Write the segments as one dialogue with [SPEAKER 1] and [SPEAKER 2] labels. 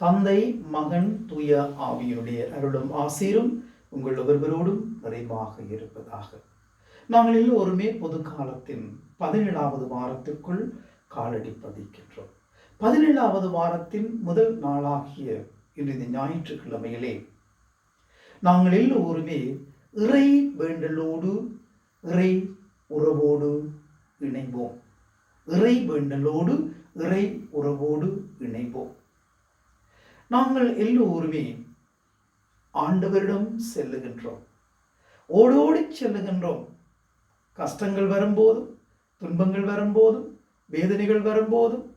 [SPEAKER 1] தந்தை மகன் தூய ஆவியுடைய அருளும் ஆசீரும் உங்கள் ஒவ்வொருவரோடும் நிறைவாக இருப்பதாக. நாங்கள் எல்லோருமே பொது காலத்தின் பதினேழாவது வாரத்திற்குள் காலடி பதிக்கின்றோம். பதினேழாவது வாரத்தின் முதல் நாளாகிய இன்றைய ஞாயிற்றுக்கிழமையிலே நாங்கள் எல்லோருமே இறை வேண்டலோடு இறை உறவோடு இணைவோம். இறை வேண்டலோடு இறை உறவோடு நாங்கள் எல்லோருமே ஆண்டவரிடம் செல்லுகின்றோம். ஓடோடி செல்லுகின்றோம். கஷ்டங்கள் வரும்போதும் துன்பங்கள் வரும்போதும் வேதனைகள் வரும்போதும்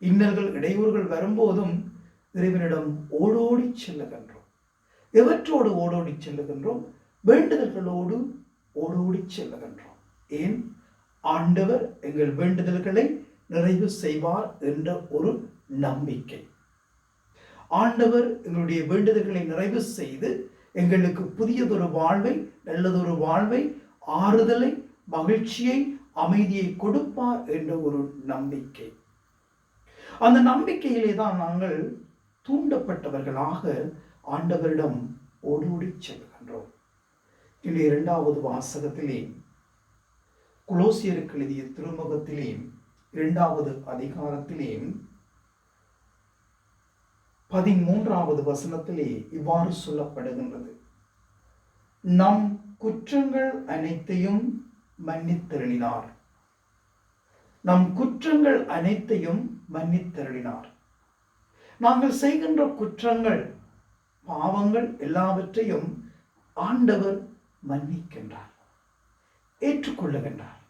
[SPEAKER 1] இன்னல்கள் இடையூறுகள் வரும்போதும் இறைவனிடம் ஓடோடி செல்லுகின்றோம். எவற்றோடு ஓடோடி செல்லுகின்றோம்? வேண்டுதல்களோடு ஓடோடி செல்லுகின்றோம். ஏன்? ஆண்டவர் எங்கள் வேண்டுதல்களை நிறைவு செய்வார் என்ற ஒரு நம்பிக்கை. ஆண்டவர் எங்களுடைய வேண்டுதல்களை நிறைவு செய்து எங்களுக்கு புதியதொரு வாழ்வை நல்லதொரு வாழ்வை ஆறுதலை மகிழ்ச்சியை அமைதியை கொடுப்பார் என்ற ஒரு நம்பிக்கை. அந்த நம்பிக்கையிலே தான் நாங்கள் தூண்டப்பட்டவர்களாக ஆண்டவரிடம் ஓடோடி செல்கின்றோம். இன்று இரண்டாவது வாசகத்திலே குலோசியருக்கு எழுதிய திருமுகத்திலே இரண்டாவது அதிகாரத்திலே பதிமூன்றாவது வசனத்திலே இவ்வாறு சொல்லப்படுகின்றது. நம் குற்றங்கள் அனைத்தையும் மன்னித்தருளினார். நம் குற்றங்கள் அனைத்தையும் மன்னித்தருளினார். நாங்கள் செய்கின்ற குற்றங்கள் பாவங்கள் எல்லாவற்றையும் ஆண்டவர் மன்னிக்கின்றார் ஏற்றுக்கொள்ளுகின்றார்.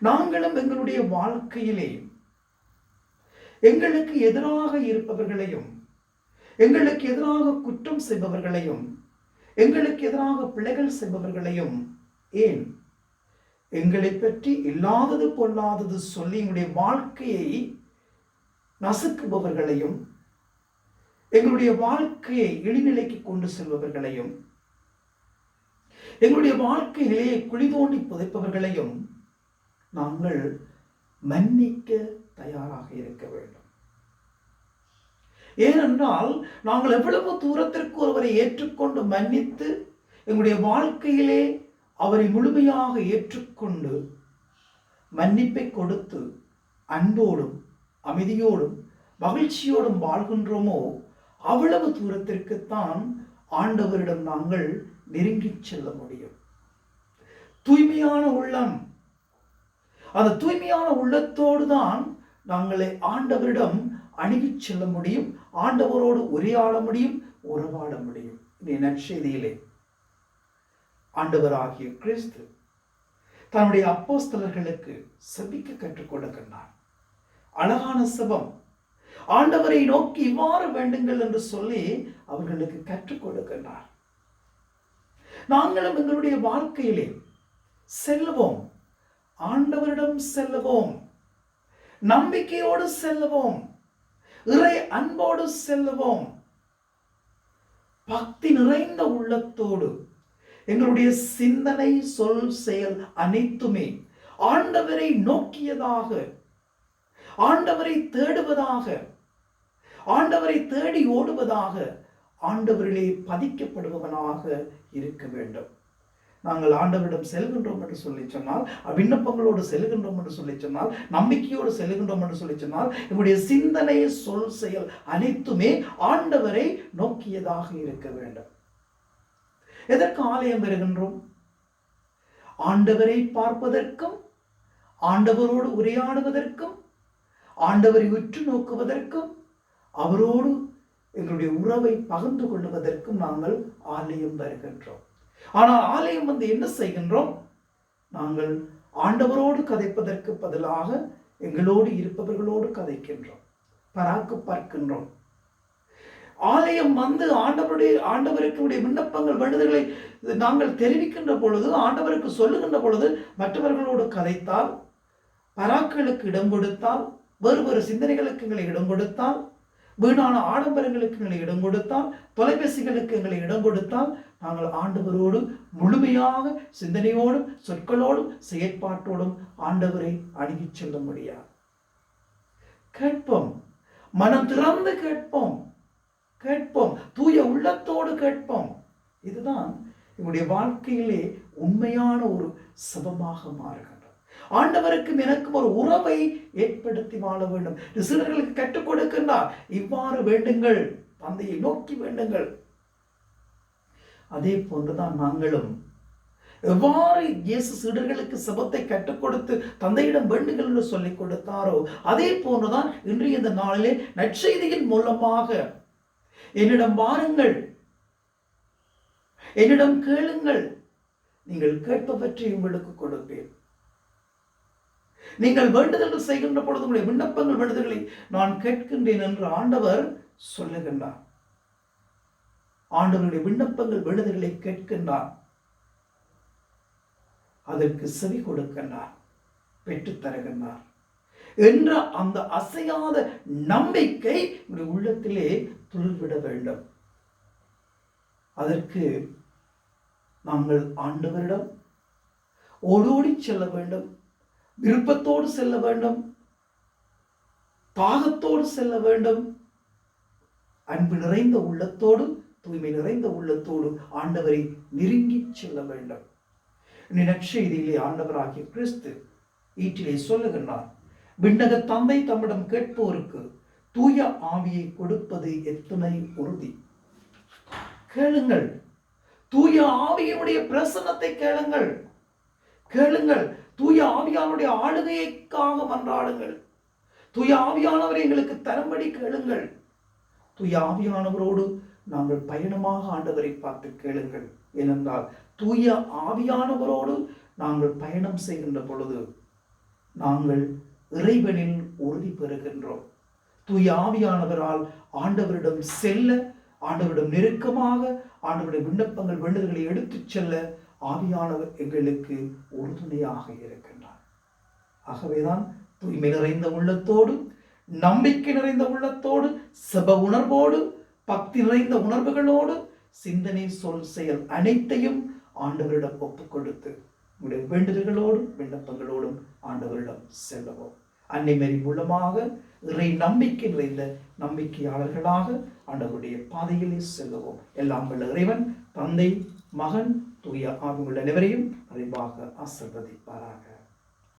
[SPEAKER 1] நாங்களும் எங்களுடைய வாழ்க்கையிலே எங்களுக்கு எதிராக இருப்பவர்களையும் எங்களுக்கு எதிராக குற்றம் செய்பவர்களையும் எங்களுக்கு எதிராக பிழைகள் செய்பவர்களையும் ஏன்? எங்களை பற்றி இல்லாதது பொல்லாதது சொல்லி எங்களுடைய வாழ்க்கையை நசுக்குபவர்களையும் எங்களுடைய வாழ்க்கையை இழிநிலைக்கு கொண்டு செல்பவர்களையும் எங்களுடைய வாழ்க்கை நிலையை குளிதோண்டி புதைப்பவர்களையும் நாங்கள் மன்னிக்க தயாராக இருக்க வேண்டும். ஏனென்றால் நாங்கள் எவ்வளவு தூரத்திற்கு ஒருவரை ஏற்றுக்கொண்டு மன்னித்து எங்களுடைய வாழ்க்கையிலே அவரை முழுமையாக ஏற்றுக்கொண்டு மன்னிப்பை கொடுத்து அன்போடும் அமைதியோடும் மகிழ்ச்சியோடும் வாழ்கின்றோமோ அவ்வளவு தூரத்திற்குத்தான் ஆண்டவரிடம் நாங்கள் நெருங்கிச் செல்ல முடியும். தூய்மையான உள்ளம். அந்த தூய்மையான உள்ளத்தோடு தான் நாங்களை ஆண்டவரிடம் அணுகி செல்ல முடியும் ஆண்டவரோடு உரையாட முடியும் உறவாட முடியும். இந்த நற்செய்தியிலே ஆண்டவராகிய கிறிஸ்து தன்னுடைய அப்போஸ்தலர்களுக்கு செபிக்க கற்றுக் கொடுக்கின்றார். அழகான செபம். ஆண்டவரை நோக்கி இவ்வாறு வேண்டுங்கள் என்று சொல்லி அவர்களுக்கு கற்றுக் கொடுக்கின்றார். நாங்களும் எங்களுடைய வாழ்க்கையிலே செல்லுவோம் ஆண்டவரிடம் செல்லுவோம் நம்பிக்கையோடு செல்லுவோம் இறை அன்போடு செல்லுவோம் பக்தி நிறைந்த உள்ளத்தோடு. எங்களுடைய சிந்தனை சொல் செயல் அனைத்துமே ஆண்டவரை நோக்கியதாக ஆண்டவரை தேடுவதாக ஆண்டவரை தேடி ஓடுவதாக ஆண்டவரிலே பதிக்கப்படுபவனாக இருக்க வேண்டும். நாங்கள் ஆண்டவரிடம் செல்கின்றோம் என்று சொல்லி சொன்னால் விண்ணப்பங்களோடு செல்கின்றோம் என்று சொல்லி சொன்னால் நம்பிக்கையோடு செல்கின்றோம் என்று சொல்லி சொன்னால் எங்களுடைய சிந்தனை சொல் செயல் அனைத்துமே ஆண்டவரை நோக்கியதாக இருக்க வேண்டும். எதற்கு ஆலயம் வருகின்றோம் ஆண்டவரை பார்ப்பதற்கும் ஆண்டவரோடு உரையாடுவதற்கும் ஆண்டவரை உற்று நோக்குவதற்கும் அவரோடு எங்களுடைய உறவை பகிர்ந்து கொள்வதற்கும் நாங்கள் ஆலயம் வருகின்றோம் ஆனால் ஆலயம் வந்து என்ன செய்கின்றோம்? நாங்கள் ஆண்டவரோடு கதைப்பதற்கு பதிலாக எங்களோடு இருப்பவர்களோடு கதைக்கின்றோம். பராக்கு பார்க்கின்றோம். ஆலயம் வந்து ஆண்டவருடைய ஆண்டவருக்குடைய விண்ணப்பங்கள் வேண்டுதல்களை நாங்கள் தெரிவிக்கின்ற பொழுது ஆண்டவருக்கு சொல்லுகின்ற பொழுது மற்றவர்களோடு கதைத்தால் பராக்களுக்கு இடம் கொடுத்தால் வேறு வேறு சிந்தனைகளுக்கு எங்களை இடம் கொடுத்தால் வீணான ஆடம்பரங்களுக்கு எங்களை இடம் கொடுத்தால் தொலைபேசிகளுக்கு எங்களை இடம் கொடுத்தால் நாங்கள் ஆண்டவரோடு முழுமையாக சிந்தனையோடும் சொற்களோடும் செயற்பாட்டோடும் ஆண்டவரை அணுகிச் செல்ல முடியாது கேட்போம். மனம் திறந்து கேட்போம். கேட்போம். தூய உள்ளத்தோடு கேட்போம். இதுதான் என்னுடைய வாழ்க்கையிலே உண்மையான ஒரு சபமாக மாறுகிறது. ஆண்டவருக்கும் எனக்கும் ஒரு உறவை ஏற்படுத்தி வாழ வேண்டும். சிலர்களுக்கு கற்றுக் கொடுக்கின்றார். இவ்வாறு வேண்டுங்கள். தந்தையை நோக்கி வேண்டுங்கள். அதே போன்றுதான் நாங்களும். எவ்வாறு இயேசு சீடர்களுக்கு சபத்தை கற்றுக் கொடுத்து தந்தையிடம் வேண்டுங்கள் என்று சொல்லிக் கொடுத்தாரோ அதே போன்றுதான் இன்றைய இந்த நாளிலே நற்செய்தியின் மூலமாக என்னிடம் வாருங்கள். என்னிடம் கேளுங்கள். நீங்கள் கேட்பவற்றை உங்களுக்கு கொடுப்பேன். நீங்கள் வேண்டுதல்கள் செய்கின்ற பொழுது உங்களுடைய விண்ணப்பங்கள் வேண்டுதல்களை நான் கேட்கின்றேன் என்று ஆண்டவர் சொல்லுகின்றார். ஆண்டவருடைய விண்ணப்பங்கள் வேண்டுதல்களை கேட்கின்றார். அதற்கு செவி கொடுக்கின்றார் பெற்றுத் தருகின்றார். என்ற அந்த அசையாத நம்பிக்கை உங்களுடைய உள்ளத்திலே துளிர்விட வேண்டும். அதற்கு நாங்கள் ஆண்டவரிடம் ஓடோடி செல்ல வேண்டும். விருப்பத்தோடு செல்ல வேண்டும். தாகத்தோடு செல்ல வேண்டும். அன்பு நிறைந்த உள்ளத்தோடு தூய்மை நிறைந்த உள்ளத்தோடு ஆண்டவரை நெருங்கி செல்ல வேண்டும். இனி நற்செய்தியிலே ஆண்டவராகிய கிறிஸ்து ஈட்டிலே சொல்லுகின்றார் விண்ணக தந்தை தம்மிடம் கேட்போருக்கு தூய ஆவியை கொடுப்பது எத்தனை உறுதி? கேளுங்கள். தூய ஆவியினுடைய பிரசன்னத்தை கேளுங்கள். கேளுங்கள். தூய ஆவியானுடைய ஆளுகைக்காக மன்றாடுங்கள். தூய ஆவியானவரை எங்களுக்கு தரும்படி கேளுங்கள். தூய ஆவியானவரோடு நாங்கள் பயணமாக ஆண்டவரை பார்த்து கேளுங்கள். ஏனென்றால் தூய ஆவியானவரோடு நாங்கள் பயணம் செய்கின்ற பொழுது நாங்கள் இறைவனில் உறுதி பெறுகின்றோம். தூய ஆவியானவரால் ஆண்டவரிடம் செல்ல ஆண்டவரிடம் நெருக்கமாக ஆண்டவருடைய விண்ணப்பங்கள் வேண்டுதல்களை எடுத்துச் செல்ல ஆவியானவர் எங்களுக்கு உறுதுணையாக இருக்கின்றார். ஆகவேதான் தூய்மை நிறைந்த உள்ளத்தோடு நம்பிக்கை நிறைந்த உள்ளத்தோடு செப உணர்வோடு பக்தி நிறைந்த உணர்வுகளோடு சிந்தனை சொல் செயல் அனைத்தையும் ஆண்டவரிடம் ஒப்புக் கொடுத்து உங்களுடைய வேண்டுதல்களோடும் விண்ணப்பங்களோடும் ஆண்டவரிடம் செல்லவும். அன்னைமேரி மூலமாக இறை நம்பிக்கை நிறைந்த நம்பிக்கையாளர்களாக ஆண்டவருடைய பாதையிலே செல்லவும். எல்லாம் வல்ல இறைவன் தந்தை மகன் தூய ஆவியுள்ள அனைவரையும் அறிவாக ஆசிர்வதிப்பாராக.